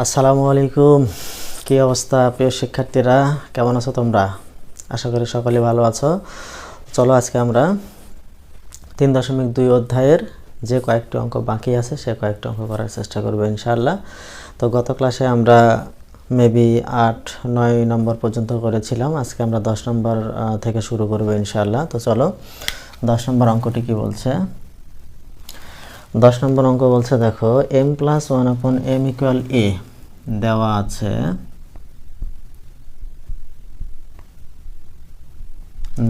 আসসালামু আলাইকুম। কী অবস্থা প্রিয় শিক্ষার্থীরা? কেমন আছো তোমরা? আশা করি সকলে ভালো আছো। চলো আজকে আমরা তিন দশমিক দুই অধ্যায়ের যে কয়েকটি অঙ্ক বাকি আছে, সে কয়েকটি অঙ্ক করার চেষ্টা করব ইনশাআল্লাহ। তো গত ক্লাসে আমরা মেবি আট, নয় নম্বর পর্যন্ত করেছিলাম। আজকে আমরা দশ নম্বর থেকে শুরু করব ইনশাআল্লাহ। তো চলো, দশ নম্বর অঙ্কটি কি বলছে? দশ নম্বর অঙ্ক বলছে, দেখো M plus one upon M equal A দেওয়া আছে।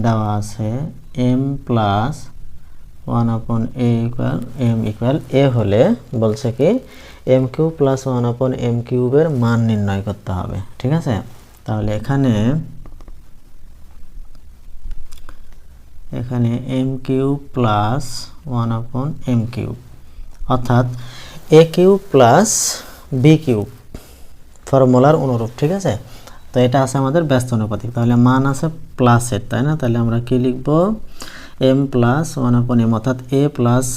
দেওয়া আছে M plus one upon A equal M equal A হলে বলছে কি M cube plus one upon M কিউবের মান নির্ণয় করতে হবে, ঠিক আছে? তাহলে এখানে এখানে M cube plus one upon M cube অর্থাৎ A cube plus B cube, ফর্মুলার অনুরূপ, ঠিক আছে? তো এটা আছে আমাদের ব্যস্ত অনুপাতিক। তাহলে মান আছে প্লাসের তাই না? তাহলে আমরা কি লিখব? M plus one upon M অর্থাৎ A plus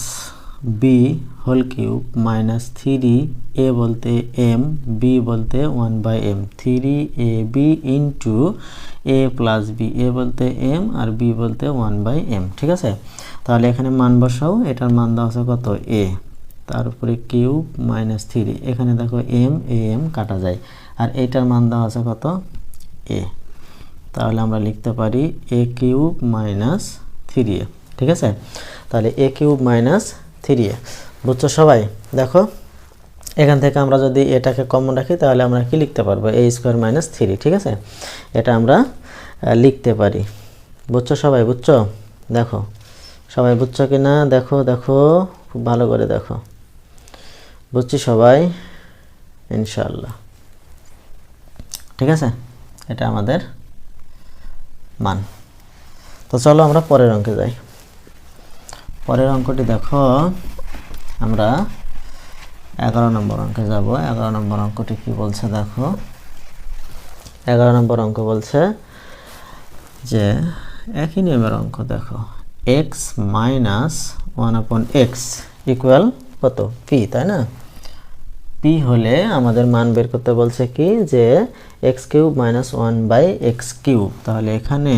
B whole cube minus three A বলতে এম বি বলতে one by M three A B into A plus B A বলতে এম আর বি বলতে ওয়ান বাই এম ঠিক আছে? তাহলে এখানে মান বসাও, এটার মান দেওয়া আছে কত? এ তার উপরে কিউব মাইনাস থ্রি। এখানে দেখো এম, এ এম কাটা যায়। আর এইটার মান দেওয়া আছে কত? এ। তাহলে আমরা লিখতে পারি A cube minus three A. ঠিক আছে? তাহলে A cube minus three A. বুঝছ সবাই? দেখো? এখান থেকে আমরা যদি এটাকে কমন রাখি, তাহলে আমরা কি লিখতে পারব? এ স্কোয়ার মাইনাস থ্রি, ঠিক আছে? এটা আমরা লিখতে পারি। বুঝছ সবাই? বুঝছ? দেখো? সবাই বুঝছ কি না দেখো দেখো। খুব ভালো করে দেখো। বুঝছি সবাই? ইনশাল্লাহ ঠিক আছে? এটা আমাদের মান। তো চলো আমরা পরের অঙ্কে যাই। পরের অঙ্কটি দেখো। আমরা এগারো নম্বর অঙ্কে যাব। এগারো নম্বর অঙ্কটি কি বলছে দেখো? এগারো নম্বর অঙ্ক বলছে যে, একই নিয়মের অঙ্ক দেখো। X minus one upon X equal কত? পি, তাই না? পি হলে আমাদের মান বের করতে বলছে কি? যে X cube minus one by X cube. তাহলে এখানে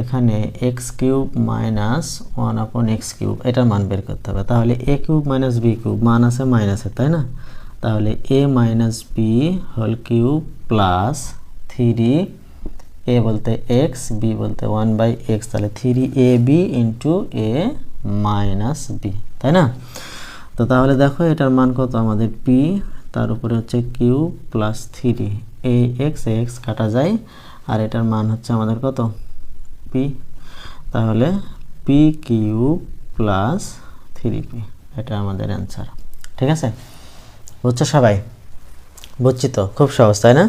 এখানে X cube minus one upon X cube, এটার মান বের করতে হবে। তাহলে A cube minus B cube, মান আছে মাইনাসে, তাই না? তাহলে A minus B whole cube plus three A বলতে এক্স, বি বলতে ওয়ান বাই এক্স। তাহলে three A B into A minus B তাই না? তো তাহলে দেখো এটার মান কত? আমাদের পি তার উপরে হচ্ছে Q plus three A X X কাটা যায়। আর এটার মান হচ্ছে আমাদের কত? পি তাহলে P Q plus three P এটা আমাদের অ্যান্সার ঠিক আছে? বুঝছ সবাই? বুঝছি তো? খুব সহজ, তাই না?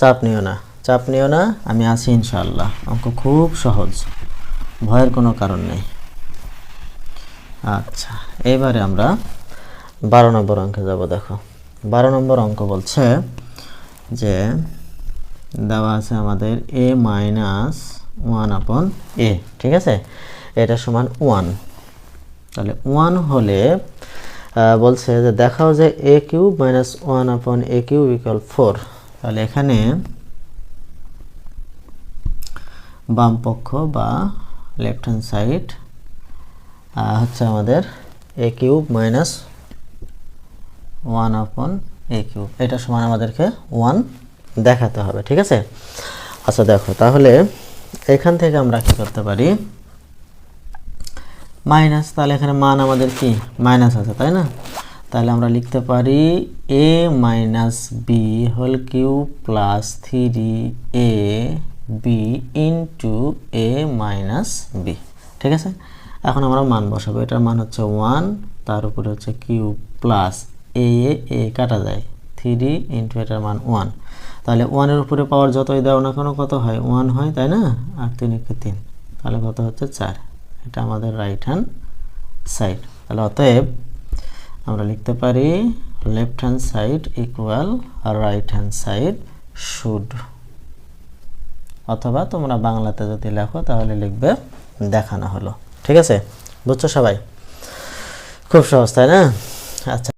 চাপ নিও না, চাপ নিও না, আমি আছি ইনশাআল্লাহ। অঙ্ক খুব সহজ, ভয়ের কোনো কারণ নেই। আচ্ছা এবারে আমরা বারো নম্বর অঙ্কে যাব, দেখো। বারো নম্বর অঙ্ক বলছে যে, দেওয়া আছে আমাদের এ মাইনাস ওয়ান আপন এ ঠিক আছে? এটা সমান ওয়ান তাহলে ওয়ান হলে বলছে যে, দেখাও যে এ কিউব মাইনাস ওয়ান আপন এ কিউব ইকুয়াল ফোর তাহলে এখানে বাম পক্ষ বা লেফট হ্যান্ড সাইড হচ্ছে আমাদের এ কিউব মাইনাস ওয়ান আপন এ কিউব। এটা সমান আমাদেরকে ওয়ান দেখাতে হবে, ঠিক আছে? আচ্ছা দেখো, তাহলে এখান থেকে আমরা কি করতে পারি? মাইনাস তাহলে এখানে মান আমাদের কি? মাইনাস আছে, তাই না? তাহলে আমরা লিখতে পারি A minus B whole cube plus three A B into A minus B ঠিক আছে? এখন আমরা মান বসাবো। এটার মান হচ্ছে ওয়ান তার উপরে হচ্ছে কিউ প্লাস এ এ কাটা যায়। থ্রি ইন্টু এটার মান ওয়ান তাহলে ওয়ানের উপরে পাওয়ার যতই দাও না কেন, কত হয়? ওয়ান হয়, তাই না? আর তিন একে তিন। তাহলে কত হচ্ছে? চার। এটা আমাদের রাইট হ্যান্ড সাইড তাহলে অতএব আমরা লিখতে পারি left hand side equal right hand side should অথবা তোমরা বাংলাতে যদি লেখো, তাহলে লিখবে, দেখানো হলো। ঠিক আছে? বুঝছ সবাই? খুব সহজ তাই না? আচ্ছা।